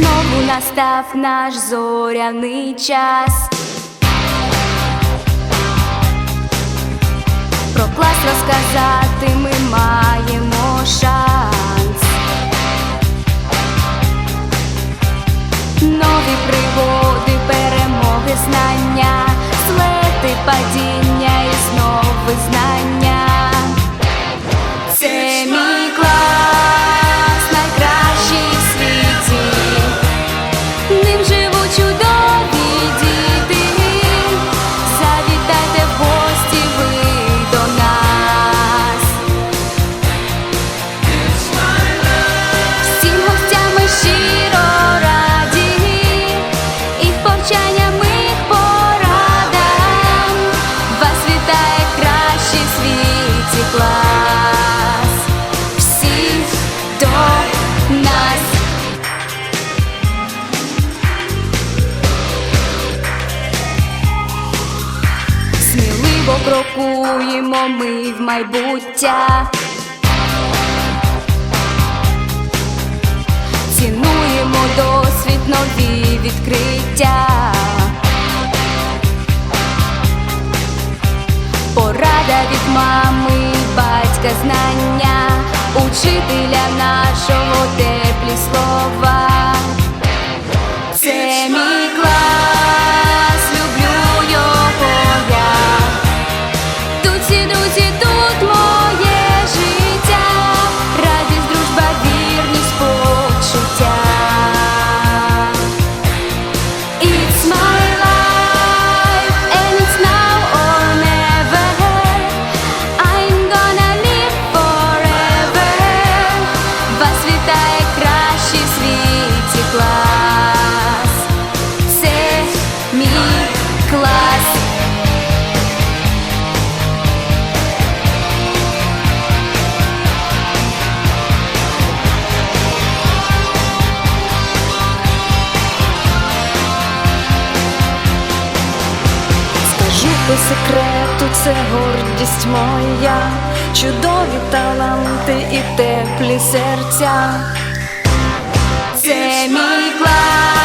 знову настав наш зоряний час. Про клас розказати ми. крокуємо ми в майбуття. Цінуємо досвід нові відкриття. Порада від мами, батька знання, учителя нашого теплі слова. По секрету це гордість моя, чудові таланти і теплі серця. Це мій клас.